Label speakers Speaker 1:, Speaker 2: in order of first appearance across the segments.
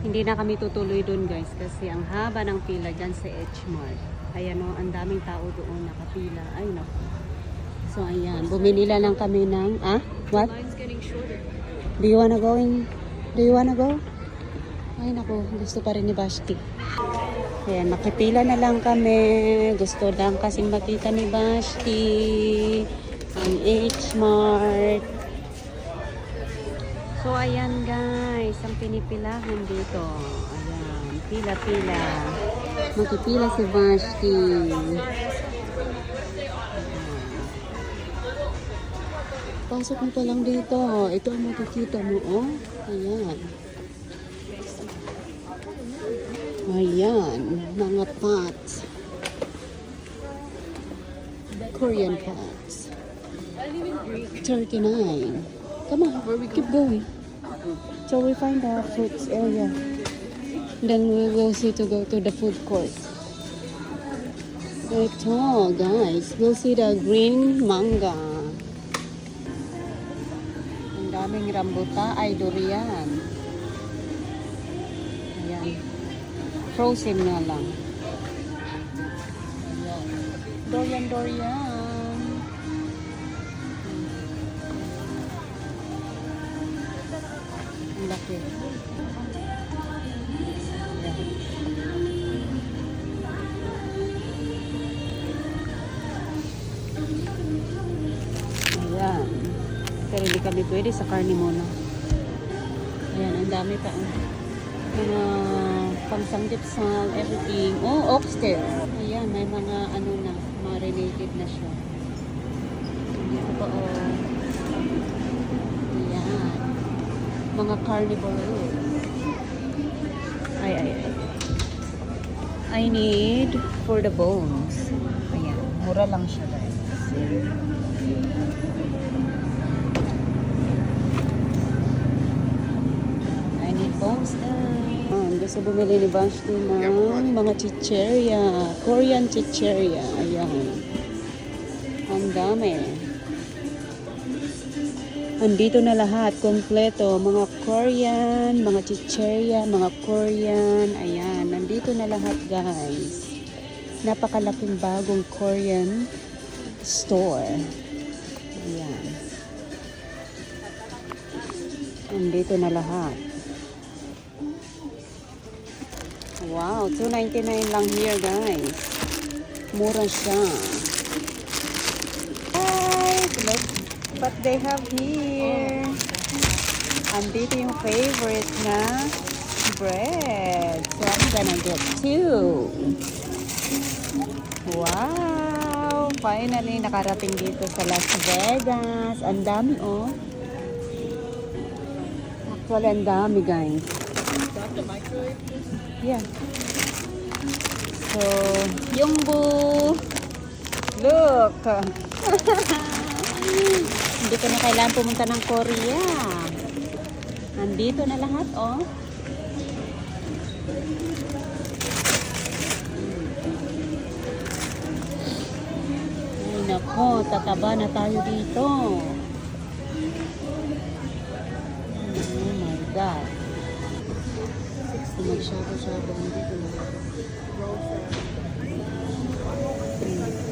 Speaker 1: Hindi na kami tutuloy doon guys kasi ang haba ng pila dyan sa H-Mart. Ayan o, ang daming tao doon nakapila. Ay naku. So ayan, bumili lang kami ng, ah, what? Do you wanna go in? Do you wanna go? Ay naku, gusto pa rin ni Bashti. Ayan, makipila na lang kami. Gusto lang kasing makita ni Bashti. Ang H-Mart. So ayan guys, ang pinipilahan dito. Ayan, pila-pila. Makipila si Vashti. Pasok mo pa lang dito. Ito ang makikita mo, oh. Ayan. Ayan, mga pots. Korean pots. 39. Come on, where we keep going. So we find the fruits area. Then we will see to go to the food court. Ito, guys. We'll see the green manga. Ang daming rambuta ay durian. Ayan. Frozen nga lang. Ayan. Dorian, dorian. Ayan. Pero hindi kami pwede sa karne muna. Ayan, ang dami pa. oh. Mga pangsanggipsal, everything. Oh, oxtail. Ayan, may mga ano na, marinated na siya. Dito pa oh. Mga carnivore. Ay, ay, ay. I need for the bones. Ayan. Mura lang siya guys. I need bones now. Ah, gusto bumili ni Vashti ng mga chicheria. Korean chicheria. Ayan. Ang dami. Andito na lahat, kompleto. Mga Korean, mga chicheria, mga Korean. Ayan, nandito na lahat guys. Napakalaking bagong Korean store. Ayan. Nandito na lahat. Wow, 2.99 lang here guys. Mura siya. Guys, look what they have here. Andito yung favorite na bread. So I'm gonna get two. Wow! Finally, nakarating dito sa Las Vegas. Ang dami oh. Actually, ang dami guys. Yeah. So, yung boo. Look. Hindi ko na kailangan pumunta ng Korea. Nandito na lahat, oh. Ay, nako, tataba na tayo dito. Oh my God. Magshago-shago dito na. Ang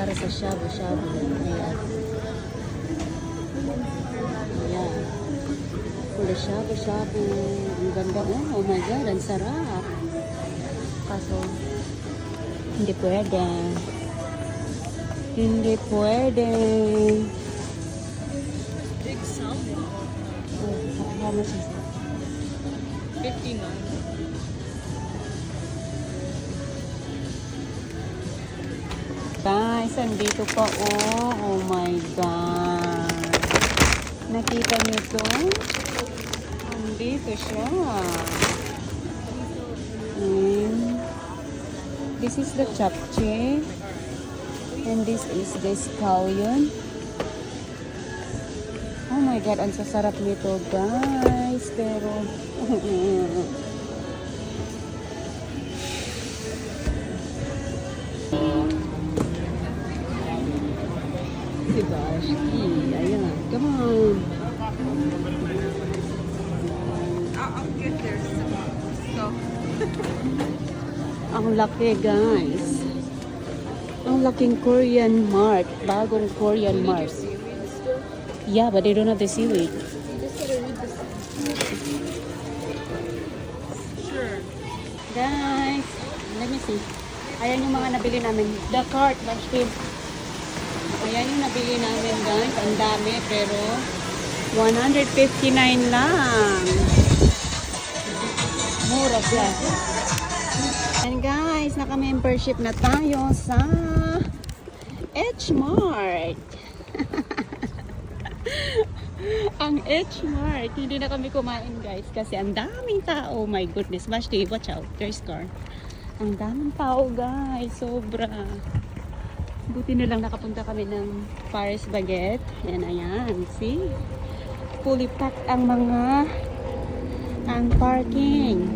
Speaker 1: Para sa shabu-shabu. Ayan. Ayan. Pula shabu-shabu. Ang ganda oh. Oh my God, ang sarap. Kaso, hindi pwede. Hindi pwede.
Speaker 2: Big salmon.
Speaker 1: Oh, how much is it?
Speaker 2: 59.
Speaker 1: Guys, andito pa oh. Oh my God. Nakita niyo to? Andito siya. And this is the chapche. And this is the scallion. Oh my God, ang sasarap nito guys. Pero, diba? Sige, ayan. Come on. I'll get there. So. Ang laki, guys. Ang laking Korean mart. Bagong Korean mart. Yeah, but they don't have the seaweed.
Speaker 2: Sure.
Speaker 1: Guys, let me see. Ayan yung mga nabili namin. The cart, lunch Ayan yung nabili namin guys. Ang dami pero 159 lang. Mura siya. And guys, naka-membership na tayo sa H-Mart. ang H-Mart. Hindi na kami kumain guys kasi ang daming tao. My goodness. Vashti, watch out. There's car. Ang daming tao guys. Sobra. Buti na lang nakapunta kami ng Paris Baguette. And ayan. See? Fully packed ang mga ang parking.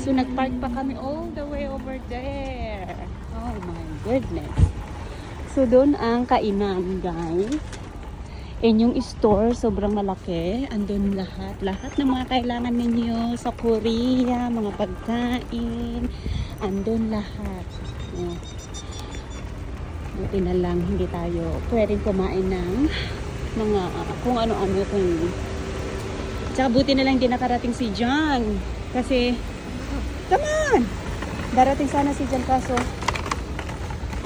Speaker 1: So nagpark pa kami all the way over there. Oh my goodness. So doon ang kainan guys. And yung store, sobrang malaki. Andun lahat. Lahat ng mga kailangan ninyo sa Korea, mga pagkain. Andun lahat. Oh. Buti na lang, hindi tayo pwedeng kumain ng mga kung ano-ano kung Tsaka buti na lang hindi nakarating si John. Kasi, come on! Darating sana si John kaso,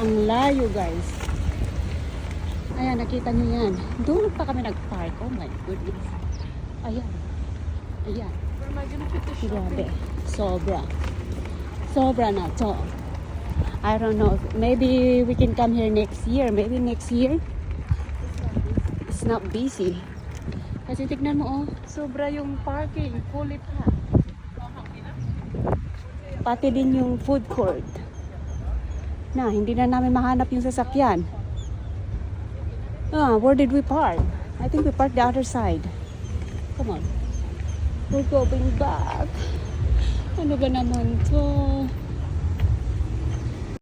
Speaker 1: ang layo guys. Ayan, nakita nyo yan. Doon pa kami nag-park. Oh my goodness. Ayan. Ayan.
Speaker 2: Where am I gonna put the
Speaker 1: Grabe.
Speaker 2: shopping?
Speaker 1: Sobra. Sobra na to. I don't know. Maybe we can come here next year. Maybe next year. It's not busy. Kasi tignan mo oh. Sobra yung parking. Fully packed. Pati din yung food court. Na, hindi na namin mahanap yung sasakyan. Ah, where did we park? I think we parked the other side. Come on. We're going back. Ano ba naman to?